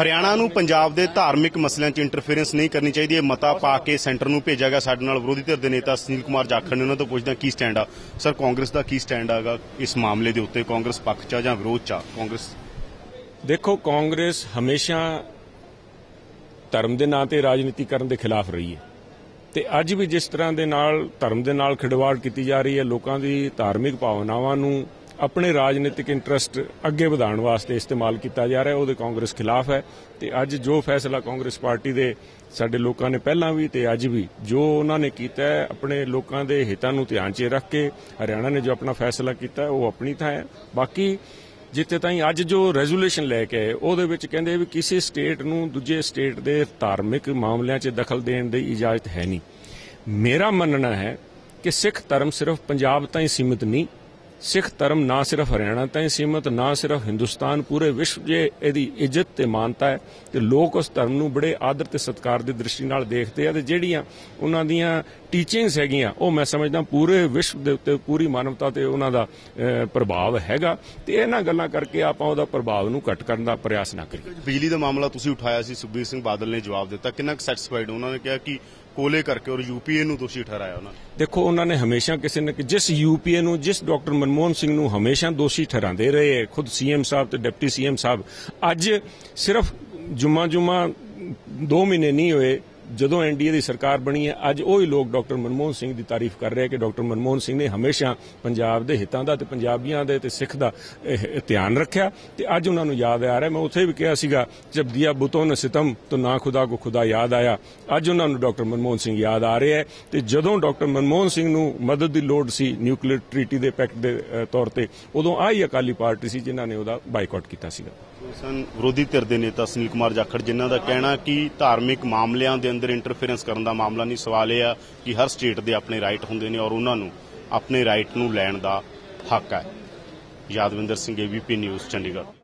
ਹਰਿਆਣਾ ਨੂੰ ਪੰਜਾਬ ਦੇ ਧਾਰਮਿਕ ਮਸਲਿਆਂ 'ਚ ਇੰਟਰਫੇਰੈਂਸ ਨਹੀਂ ਕਰਨੀ ਚਾਹੀਦੀ, ਇਹ ਮਤਾ ਪਾ ਕੇ ਸੈਂਟਰ ਨੂੰ ਭੇਜਿਆ ਗਿਆ। ਸਾਡੇ ਨਾਲ ਵਿਰੋਧੀ ਧਿਰ ਦੇ ਨੇਤਾ ਸੁਨੀਲ ਕੁਮਾਰ ਜਾਖੜ ਨੇ ਉਹਨਾਂ ਤੋਂ ਪੁੱਛਦਾ ਕੀ ਸਟੈਂਡ ਆ? ਸਰ ਕਾਂਗਰਸ ਦਾ ਕੀ ਸਟੈਂਡ ਆਗਾ ਇਸ ਮਾਮਲੇ ਦੇ ਉੱਤੇ? ਕਾਂਗਰਸ ਪੱਖ 'ਚ ਜਾਂ ਵਿਰੋਧ 'ਚ ਆ? ਕਾਂਗਰਸ ਦੇਖੋ, ਕਾਂਗਰਸ ਹਮੇਸ਼ਾ ਧਰਮ ਦੇ ਨਾਂ ਤੇ ਰਾਜਨੀਤੀ ਕਰਨ ਦੇ ਖਿਲਾਫ ਰਹੀ ਹੈ। ਤੇ ਅੱਜ ਵੀ ਜਿਸ ਤਰ੍ਹਾਂ ਦੇ ਨਾਲ ਧਰਮ ਦੇ ਨਾਲ ਖਿਡਵਾੜ ਕੀਤੀ ਜਾ ਰਹੀ ਹੈ, ਲੋਕਾਂ ਦੀ ਧਾਰਮਿਕ ਭਾਵਨਾਵਾਂ ਨੂੰ ਆਪਣੇ ਰਾਜਨੀਤਿਕ ਇੰਟਰਸਟ ਅੱਗੇ ਵਧਾਉਣ ਵਾਸਤੇ ਇਸਤੇਮਾਲ ਕੀਤਾ ਜਾ ਰਿਹਾ, ਉਹਦੇ ਕਾਂਗਰਸ ਖਿਲਾਫ ਹੈ। ਤੇ ਅੱਜ ਜੋ ਫੈਸਲਾ ਕਾਂਗਰਸ ਪਾਰਟੀ ਦੇ ਸਾਡੇ ਲੋਕਾਂ ਨੇ ਪਹਿਲਾਂ ਵੀ ਤੇ ਅੱਜ ਵੀ, ਜੋ ਉਹਨਾਂ ਨੇ ਕੀਤਾ ਹੈ, ਆਪਣੇ ਲੋਕਾਂ ਦੇ ਹਿੱਤਾਂ ਨੂੰ ਧਿਆਨ 'ਚ ਰੱਖ ਕੇ ਹਰਿਆਣਾ ਨੇ ਜੋ ਆਪਣਾ ਫੈਸਲਾ ਕੀਤਾ ਉਹ ਆਪਣੀ ਥਾਂ ਹੈ। ਬਾਕੀ ਜਿੱਥੇ ਤਾਈਂ ਅੱਜ ਜੋ ਰੈਜ਼ੋਲੂਸ਼ਨ ਲੈ ਕੇ ਆਏ, ਉਹਦੇ ਵਿੱਚ ਕਹਿੰਦੇ ਵੀ ਕਿਸੇ ਸਟੇਟ ਨੂੰ ਦੂਜੇ ਸਟੇਟ ਦੇ ਧਾਰਮਿਕ ਮਾਮਲਿਆਂ 'ਚ ਦਖਲ ਦੇਣ ਦੀ ਇਜਾਜ਼ਤ ਹੈ ਨਹੀਂ। ਮੇਰਾ ਮੰਨਣਾ ਹੈ ਕਿ ਸਿੱਖ ਧਰਮ ਸਿਰਫ ਪੰਜਾਬ ਤਾਈਂ ਸੀਮਿਤ ਨਹੀਂ ਸਿੱਖ ਧਰਮ ਨਾ ਸਿਰਫ ਹਰਿਆਣਾ ਤਾਈਂ ਸੀਮਿਤ, ਨਾ ਸਿਰਫ ਹਿੰਦੁਸਤਾਨ ਪੂਰੇ ਵਿਸ਼ਵ 'ਚ ਇਹਦੀ ਇੱਜ਼ਤ ਤੇ ਮਾਨਤਾ ਹੈ, ਤੇ ਲੋਕ ਉਸ ਧਰਮ ਨੂੰ ਬੜੇ ਆਦਰ ਤੇ ਸਤਿਕਾਰ ਦੀ ਦ੍ਰਿਸ਼ਟੀ ਨਾਲ ਦੇਖਦੇ ਆ, ਤੇ ਜਿਹੜੀਆਂ ਉਹਨਾਂ ਦੀਆਂ ਟੀਚਿੰਗਸ ਹੈਗੀਆਂ, ਉਹ ਮੈਂ ਸਮਝਦਾ ਪੂਰੇ ਵਿਸ਼ਵ ਦੇ ਉੱਤੇ ਪੂਰੀ ਮਾਨਵਤਾ ਤੇ ਉਹਨਾਂ ਦਾ ਪ੍ਰਭਾਵ ਹੈਗਾ, ਤੇ ਇਹਨਾਂ ਗੱਲਾਂ ਕਰਕੇ ਆਪਾਂ ਉਹਦਾ ਪ੍ਰਭਾਵ ਨੂੰ ਘਟ ਕਰਨ ਦਾ ਪ੍ਰਯਾਸ ਨਾ ਕਰੀਏ। ਬਿਜਲੀ ਦਾ ਮਾਮਲਾ ਤੁਸੀਂ ਉਠਾਇਆ ਸੀ, ਸੁਖਬੀਰ ਸਿੰਘ ਬਾਦਲ ਨੇ ਜਵਾਬ ਦਿੱਤਾ, ਕਿੰਨਾ ਕੁ ਸੈਟੀਸਫਾਈਡ ਉਹਨਾਂ ਨੇ ਕਿਹਾ ਕਿ ਕੋਲੇ ਕਰਕੇ ਔਰ ਯੂਪੀਏ ਨੂੰ ਦੋਸ਼ੀ ਠਹਿਰਾਇਆ ਉਹਨਾਂ ਨੇ। ਦੇਖੋ ਉਹਨਾਂ ਨੇ ਹਮੇਸ਼ਾ ਕਿਸੇ ਨੇ ਜਿਸ ਯੂਪੀਏ ਨੂੰ ਜਿਸ ਡਾਕਟਰ ਮਨਮੋਹਨ ਸਿੰਘ ਨੂੰ ਹਮੇਸ਼ਾ ਦੋਸ਼ੀ ਠਹਿਰਾਉਂਦੇ ਰਹੇ ਹੈ, ਖੁਦ ਸੀਐਮ ਸਾਹਿਬ ਤੇ ਡਿਪਟੀ ਸੀਐਮ ਸਾਹਿਬ ਅੱਜ ਸਿਰਫ ਜੁਮਾ ਜੁਮਾ 2 ਮਹੀਨੇ ਨਹੀਂ ਹੋਏ ਜਦੋਂ ਐਨਡੀਏ ਦੀ ਸਰਕਾਰ ਬਣੀ ਹੈ, ਅੱਜ ਉਹ ਹੀ ਲੋਕ ਡਾਕਟਰ ਮਨਮੋਹਨ ਸਿੰਘ ਦੀ ਤਾਰੀਫ ਕਰ ਰਹੇ ਕਿ ਡਾਕਟਰ ਮਨਮੋਹਨ ਸਿੰਘ ਨੇ ਹਮੇਸ਼ਾ ਪੰਜਾਬ ਦੇ ਹਿੱਤਾਂ ਦਾ ਤੇ ਪੰਜਾਬੀਆਂ ਦੇ ਤੇ ਸਿੱਖ ਦਾ ਧਿਆਨ ਰੱਖਿਆ ਤੇ ਅੱਜ ਉਹਨਾਂ ਨੂੰ ਯਾਦ ਆ ਰਿਹਾ। ਮੈਂ ਉੱਥੇ ਵੀ ਕਿਹਾ ਸੀਗਾ ਜਬ ਦਿਆ ਬੁਤੋਂ ਨੇ ਸਿਤਮ ਤਾਂ ਨਾ ਖੁਦਾ ਕੋ ਖੁਦਾ ਯਾਦ ਆਇਆ। ਅੱਜ ਉਹਨਾਂ ਨੂੰ ਡਾਕਟਰ ਮਨਮੋਹਨ ਸਿੰਘ ਯਾਦ ਆ ਰਿਹਾ ਹੈ ਤੇ ਜਦੋਂ ਡਾਕਟਰ ਮਨਮੋਹਨ ਸਿੰਘ ਨੂੰ ਮਦਦ ਦੀ ਲੋੜ ਸੀ ਨਿਊਕਲੀਅਰ ਟ੍ਰੀਟੀ ਦੇ ਪੈਕਟ ਦੇ ਤੌਰ ਤੇ, ਉਦੋਂ ਆਹੀ ਅਕਾਲੀ ਪਾਰਟੀ ਸੀ ਜਿਨ੍ਹਾਂ ਨੇ ਉਹਦਾ ਬਾਈਕਾਟ ਕੀਤਾ ਸੀਗਾ। ਸਨ ਵਿਰੋਧੀ ਧਿਰ ਦੇ ਨੇਤਾ ਸੁਨੀਲ ਕੁਮਾਰ ਜਾਖੜ, ਜਿਨ੍ਹਾਂ ਦਾ ਕਹਿਣਾ ਕਿ ਧਾਰਮਿਕ ਮਾਮਲਿਆਂ ਦੇ ਅੰਦਰ ਇੰਟਰਫੇਰੈਂਸ ਕਰਨ ਦਾ ਮਾਮਲਾ ਨਹੀਂ। ਸਵਾਲ ਇਹ ਆ ਕਿ ਹਰ ਸਟੇਟ ਦੇ ਆਪਣੇ ਰਾਈਟ ਹੁੰਦੇ ਨੇ ਔਰ ਉਹਨਾਂ ਨੂੰ ਆਪਣੇ ਰਾਈਟ ਨੂੰ ਲੈਣ ਦਾ ਹੱਕ ਹੈ। Yadvinder Singh ABP news Chandigarh.